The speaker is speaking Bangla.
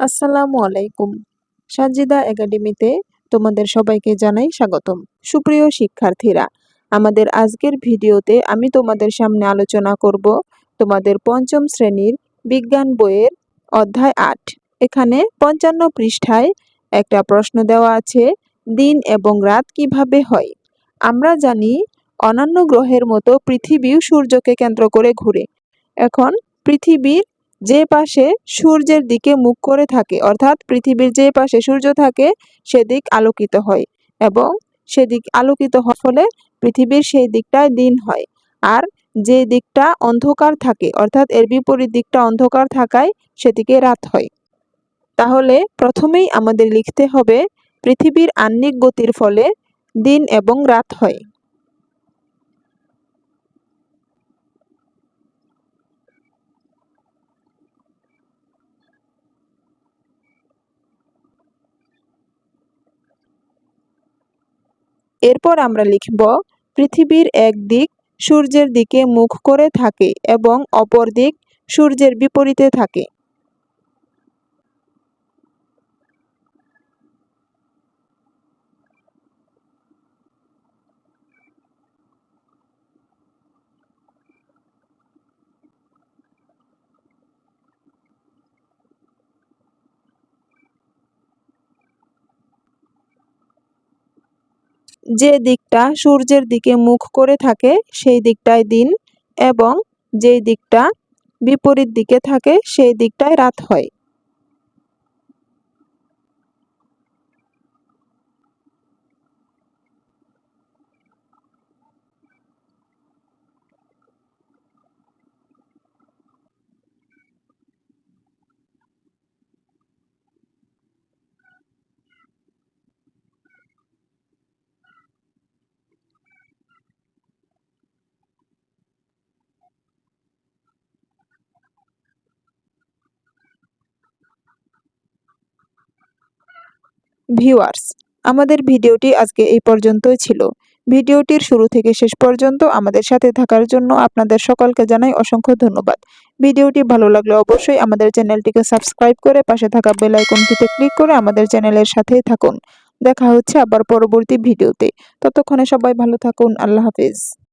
আসসালামু আলাইকুম। সাজিদা একাডেমিতে তোমাদের সবাইকে জানাই স্বাগতম। সুপ্রিয় শিক্ষার্থীরা, আমাদের আজকের ভিডিওতে আমি তোমাদের সামনে আলোচনা করব তোমাদের পঞ্চম শ্রেণির বিজ্ঞান বইয়ের অধ্যায় আট। এখানে পঞ্চান্ন পৃষ্ঠায় একটা প্রশ্ন দেওয়া আছে, দিন এবং রাত কীভাবে হয়? আমরা জানি অন্যান্য গ্রহের মতো পৃথিবীও সূর্যকে কেন্দ্র করে ঘুরে। এখন পৃথিবীর যে পাশে সূর্যের দিকে মুখ করে থাকে, অর্থাৎ পৃথিবীর যে পাশে সূর্য থাকে, সেদিক আলোকিত হয় এবং সেদিক আলোকিত হওয়ার ফলে পৃথিবীর সেই দিকটায় দিন হয়। আর যে দিকটা অন্ধকার থাকে, অর্থাৎ এর বিপরীত দিকটা অন্ধকার থাকায় সেদিকে রাত হয়। তাহলে প্রথমেই আমাদের লিখতে হবে, পৃথিবীর আহ্নিক গতির ফলে দিন এবং রাত হয়। এরপর আমরা লিখব, পৃথিবীর এক দিক সূর্যের দিকে মুখ করে থাকে এবং অপর দিক সূর্যের বিপরীতে থাকে। যে দিকটা সূর্যের দিকে মুখ করে থাকে, সেই দিকটায় দিন এবং যেই দিকটা বিপরীত দিকে থাকে, সেই দিকটায় রাত হয়। ভিউয়ার্স, আমাদের ভিডিওটি আজকে এই পর্যন্তই ছিল। ভিডিওটির শুরু থেকে শেষ পর্যন্ত আমাদের সাথে থাকার জন্য আপনাদের সকলকে জানাই অসংখ্য ধন্যবাদ। ভিডিওটি ভালো লাগলে অবশ্যই আমাদের চ্যানেলটিকে সাবস্ক্রাইব করে পাশে থাকা বেল আইকনটিতে ক্লিক করে আমাদের চ্যানেলের সাথেই থাকুন। দেখা হচ্ছে আবার পরবর্তী ভিডিওতে। ততক্ষণে সবাই ভালো থাকুন। আল্লাহ হাফিজ।